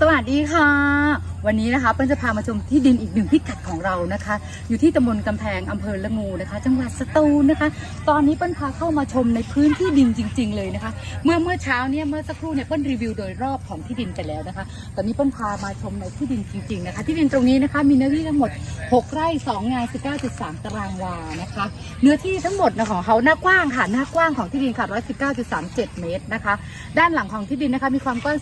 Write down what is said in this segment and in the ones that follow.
สวัสดีค่ะ วันนี้นะคะเปิ้ลจะพามาชมที่ดินอีกหนึ่งพิกัดของเรานะคะ อยู่ที่ตำบลกำแพงอำเภอละงูนะคะ จังหวัดสตูลนะคะ ตอนนี้เปิ้ลพาเข้ามาชมในพื้นที่ดินจริง ๆ เลยนะคะ เมื่อเมื่อเช้าเนี่ยเมื่อสักครู่เนี่ยเปิ้ลรีวิวโดยรอบของที่ดินไปแล้วนะคะ ตอนนี้เปิ้ลพามาชมในที่ดินจริง ๆ นะคะ ที่ดินตรงนี้นะคะมีเนื้อที่ทั้งหมด 6 ไร่ 2 งาน 19.3 ตารางวานะคะ เนื้อที่ทั้งหมดนะของเขาหน้ากว้างค่ะ หน้ากว้างของที่ดินค่ะ 119.37 เมตรนะคะ ด้านหลังของที่ดินนะคะ มีความกว้าง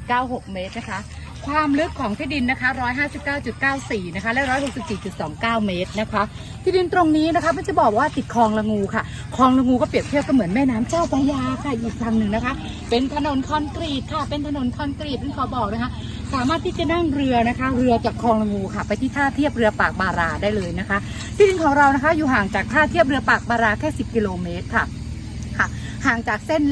41.96 เมตรนะคะ ความลึกของที่ดินนะคะ 159.94 นะคะ และ 164.29 เมตรนะคะ ที่ดินตรงนี้นะคะมันจะบอกว่าติดคลองละงูค่ะ คลองละงูก็เปรียบเทียบก็เหมือนแม่น้ำเจ้าพระยาค่ะ อีกทางหนึ่งนะคะ เป็นถนนคอนกรีตค่ะ เป็นถนนคอนกรีตที่เขาบอกนะคะ สามารถที่จะนั่งเรือนะคะ เรือจากคลองละงูค่ะ ไปที่ท่าเทียบเรือปากบาราได้เลยนะคะ ที่ดินของเรานะคะ อยู่ห่างจากท่าเทียบเรือปากบาราแค่ 10 กิโลเมตรค่ะค่ะ ห่างจากเส้น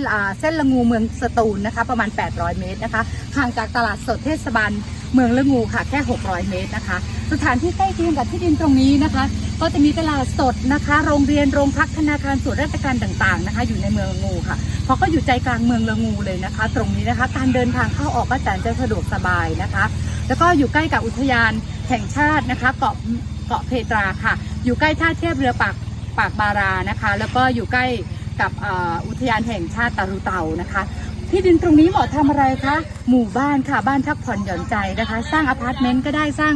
เส้นละงูเมืองสตูลนะคะ ประมาณ 800 เมตรนะคะ ห่างจากตลาดสดเทศบาล เมืองละงูค่ะแค่ 600 เมตรนะคะ สถานที่ใกล้เคียงกับที่ดินตรงนี้นะคะ ก็จะมีตลาดสดนะคะ โรงเรียนโรงพักธนาคารส่วนราชการต่างๆนะคะ อยู่ในเมืองละงูค่ะเพราะก็อยู่ใจกลางเมืองละงูเลยนะคะ ตรงนี้นะคะ การเดินทางเข้าออกก็แสนจะสะดวกสบายนะคะ แล้วก็อยู่ใกล้กับอุทยานแห่งชาตินะคะเกาะเกาะเพตราค่ะ อยู่ใกล้ท่าเทียบเรือปากปากบารานะคะ แล้วก็อยู่ใกล้กับอุทยานแห่งชาติตารุเตานะคะ ที่ดินตรงนี้เหมาะทำอะไรคะ หมู่บ้านค่ะ บ้านพักผ่อนหย่อนใจนะคะ สร้างอพาร์ตเมนต์ก็ได้สร้าง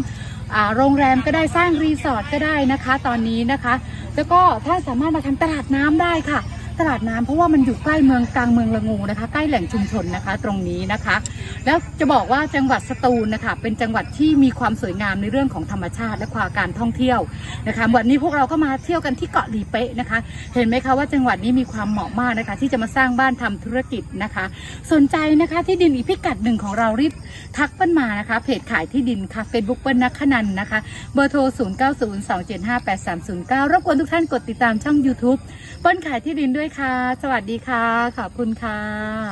โรงแรมก็ได้สร้างรีสอร์ทก็ได้นะคะ ตอนนี้นะคะ แล้วก็ถ้านสามารถมาทำตลาดน้ำได้ค่ะ ตลาดน้ำเพราะว่ามันอยู่ใกล้เมืองกลางเมืองละงูนะคะ ใกล้แหล่งชุมชนนะคะ ตรงนี้นะคะ แล้วจะบอกว่าจังหวัดสตูลนะคะ เป็นจังหวัดที่มีความสวยงามในเรื่องของธรรมชาติและความการท่องเที่ยวนะคะ วันนี้พวกเราก็มาเที่ยวกันที่เกาะหลีเป๊ะนะคะ เห็นไหมคะว่าจังหวัดนี้มีความเหมาะมากนะคะ ที่จะมาสร้างบ้านทำธุรกิจนะคะ สนใจนะคะที่ดินอีพิกัดหนึ่งของเรารีบทักเปิ้ลมานะคะ เพจขายที่ดินค่ะ Facebook เปิ้ลนักขนันนะคะ เบอร์โทร 0 9 0 2 7 5 8 3 0 9รบกวนทุกท่านกดติดตามช่อง YouTube เปิ้ลขายที่ดินด้วยด้วยค่ะ สวัสดีค่ะ ขอบคุณค่ะ